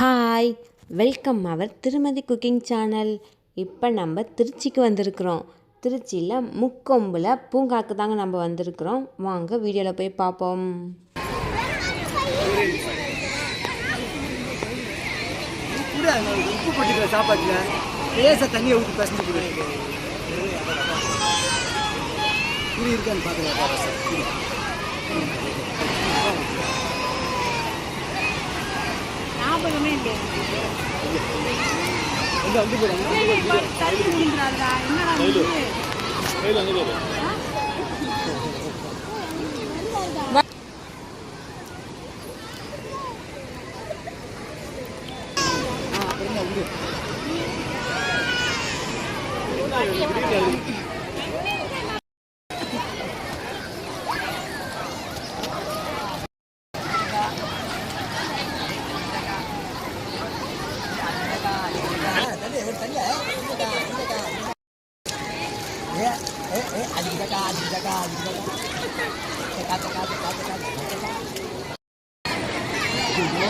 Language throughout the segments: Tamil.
ஹாய் வெல்கம் அவர் திருமதி குக்கிங் சேனல் இப்போ நம்ம திருச்சிக்கு வந்திருக்கிறோம். திருச்சியில் முக்கொம்பில் பூங்காக்கு தாங்க நம்ம வந்திருக்கிறோம். வாங்க வீடியோவில் போய் பார்ப்போம் உப்பு போட்டுக்கிற சாப்பாட்டில் லேசாக தண்ணியை ஊற்றி இருக்கான்னு ஞாபகமே இல்லை எங்கே வந்து போகிறாங்க தள்ளி விழுந்துடாதா என்னடா இது?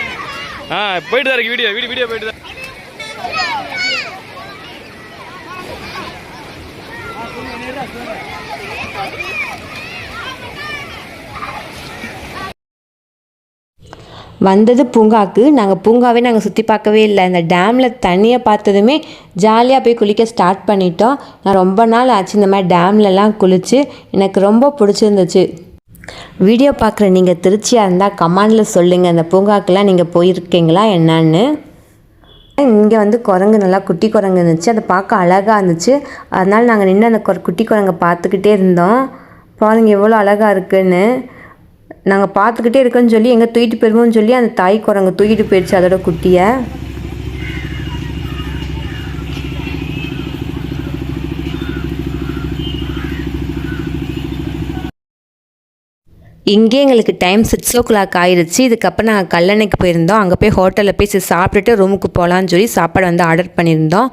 ஆ போயிட்டு தான் இருக்கு வீடியோ வீடியோ வீடியோ போயிட்டு தான் வந்தது பூங்காக்கு. நாங்கள் பூங்காவே நாங்கள் சுற்றி பார்க்கவே இல்லை. இந்த டேமில் தண்ணியை பார்த்ததுமே ஜாலியாக போய் குளிக்க ஸ்டார்ட் பண்ணிட்டோம். நான் ரொம்ப நாள் ஆச்சு இந்த மாதிரி டேம்லலாம் குளித்து எனக்கு ரொம்ப பிடிச்சிருந்துச்சு. வீடியோ பார்க்குற நீங்கள் திருச்சியாக இருந்தால் கமாண்டில் சொல்லுங்கள் அந்த பூங்காக்கெலாம் நீங்கள் போயிருக்கீங்களா? என்னான்னு? இங்கே வந்து குரங்கு நல்லா குட்டி குரங்கு இருந்துச்சு. அதை பார்க்க அழகாக இருந்துச்சு. அதனால் நாங்கள் நின்று அந்த குட்டி குரங்கை பார்த்துக்கிட்டே இருந்தோம். பாருங்க எவ்வளோ அழகாக இருக்குன்னு. நாங்கள் பார்த்துக்கிட்டே இருக்கோன்னு சொல்லி எங்கே தூக்கிட்டு போயிருவோம்னு சொல்லி அந்த தாய் குரங்கு தூக்கிட்டு போயிடுச்சு அதோட குட்டியை. இங்கே எங்களுக்கு டைம் சிக்ஸ் ஓ கிளாக் ஆயிடுச்சு இதுக்கப்புறம் நாங்கள் கல்லணைக்கு போயிருந்தோம். அங்கே போய் ஹோட்டலில் போய் சாப்பிட்டுட்டு ரூமுக்கு போகலான்னு சொல்லி சாப்பாடு வந்து ஆர்டர் பண்ணியிருந்தோம்.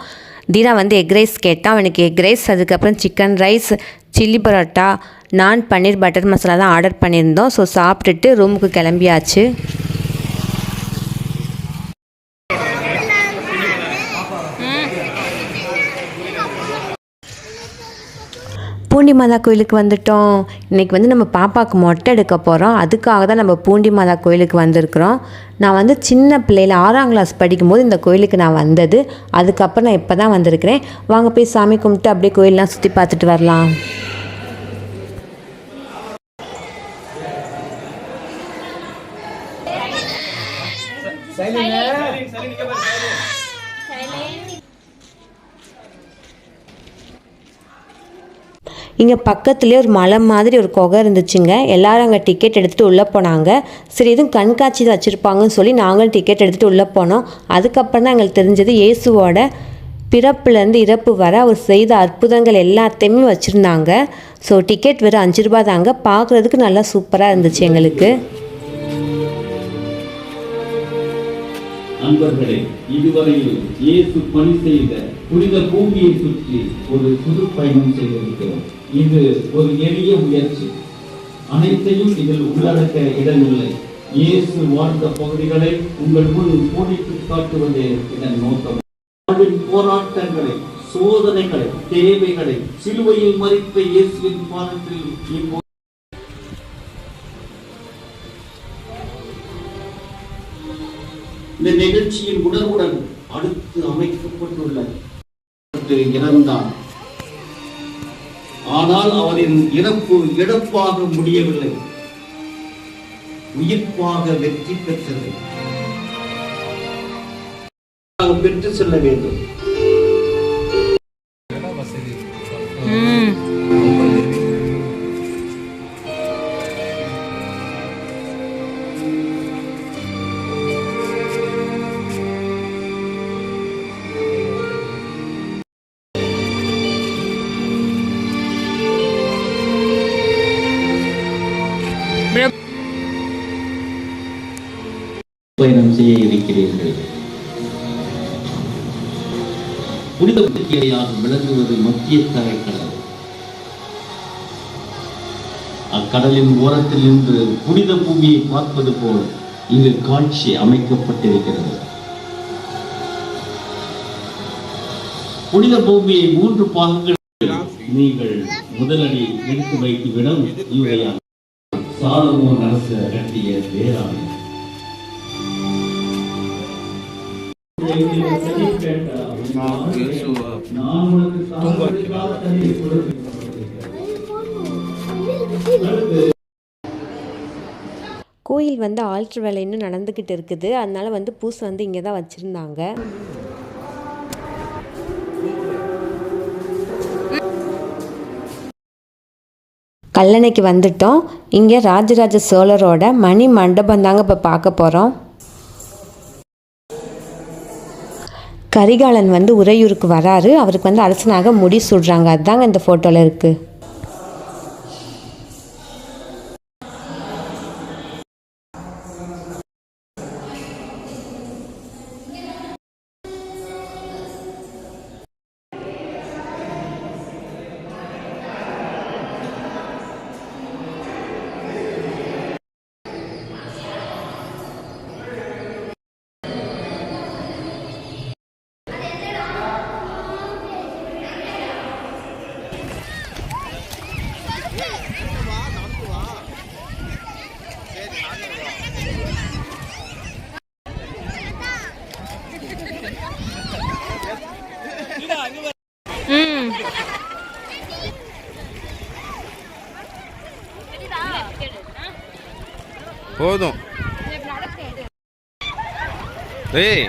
தீனா வந்து எக் ரைஸ் கேட்டான் அவனுக்கு எக் ரைஸ் அதுக்கப்புறம் chicken rice chilli parotta naan paneer butter masala தான் ஆர்டர் பண்ணியிருந்தோம். ஸோ சாப்பிட்டுட்டு ரூமுக்கு கிளம்பியாச்சு. பூண்டி மாதா கோயிலுக்கு வந்துட்டோம். இன்றைக்கி வந்து நம்ம பாப்பாவுக்கு மொட்டை எடுக்க போகிறோம் அதுக்காக தான் நம்ம பூண்டி மாதா கோயிலுக்கு வந்திருக்கிறோம். நான் வந்து சின்ன பிள்ளையில் ஆறாம் கிளாஸ் படிக்கும்போது இந்த கோயிலுக்கு நான் வந்தது. அதுக்கப்புறம் நான் இப்போ தான் வந்திருக்கிறேன். வாங்க போய் சாமி கும்பிட்டு அப்படியே கோயிலெலாம் சுற்றி பார்த்துட்டு வரலாம். இங்கே பக்கத்துலேயே ஒரு மலை மாதிரி ஒரு குகை இருந்துச்சுங்க. எல்லாரும் அங்கே டிக்கெட் எடுத்துகிட்டு உள்ளே போனாங்க. சரி எதுவும் கண்காட்சி தான் வச்சுருப்பாங்கன்னு சொல்லி நாங்களும் டிக்கெட் எடுத்துகிட்டு உள்ளே போனோம். அதுக்கப்புறம் தான் எங்களுக்கு தெரிஞ்சது இயேசுவோட பிறப்புலேருந்து இறப்பு வர அவர் செய்த அற்புதங்கள் எல்லாத்தையுமே வச்சுருந்தாங்க. ஸோ டிக்கெட் வெறும் அஞ்சு ரூபா தாங்க. பார்க்குறதுக்கு நல்லா சூப்பராக இருந்துச்சு எங்களுக்கு. அன்பர்களே இதுவரையில் இயேசு பணி செய்த புனித பூமியை சுற்றி ஒரு புது பயணம் செய்திருக்கிறோம். இது ஒரு எளிய முயற்சி. அனைத்தையும் இதில் உள்ளடக்க இடமில்லை. இயேசு வாழ்ந்த பகுதிகளை உங்கள் முன் கோடிட்டு காட்டுவதே இதன் நோக்கம். வாழ்வின் போராட்டங்களை சோதனைகளை தேவைகளை சிலுவையில் மறித்த இயேசுவின் பாதத்தில் இப்போ இந்த நிகழ்ச்சியின் உணர்வுடன் அடுத்து அமைக்கப்பட்டுள்ள. இறந்தார் ஆனால் அவரின் இறப்பு இழப்பாக முடியவில்லை. உயிர்ப்பாக வெற்றி பெற்றது. பெற்று செல்ல வேண்டும். பயணம் செய்ய இருக்கிறீர்கள். புனித புத்திரையாக விளங்குவது மத்திய தரைக்கடல் அக்கடலின் ஓரத்தில் நின்று புனித பூமியை பார்ப்பது போல் இங்கு காட்சி அமைக்கப்பட்டிருக்கிறது. புனித பூமியை மூன்று பாகங்கள் நீங்கள் முதலடி எடுத்து வைத்துவிடும் இடம் இவையாகும் சாலமோன் அரசு கட்டிய வேளாண் கோயில் வந்து ஆல்ட்ரு வேலை இன்னும் நடந்துக்கிட்டு இருக்குது. அதனால வந்து பூசை வந்து இங்கே தான் வச்சுருந்தாங்க. கல்லணைக்கு வந்துட்டோம். இங்கே ராஜராஜ சோழரோட மணி மண்டபம் தாங்க இப்போ பார்க்க போகிறோம் கரிகாலன் வந்து உறையூருக்கு வராரு. அவருக்கு வந்து அரசனாக முடி சுடுறாங்க. அதுதாங்க இந்த ஃபோட்டோவில் இருக்குது போதும். ஏய்.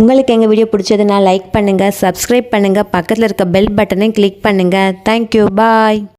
உங்களுக்கு எங்கள் வீடியோ பிடிச்சதுன்னா லைக் பண்ணுங்கள் சப்ஸ்கிரைப் பண்ணுங்கள் பக்கத்தில் இருக்க பெல் பட்டனை கிளிக் பண்ணுங்கள் தேங்க்யூ பாய்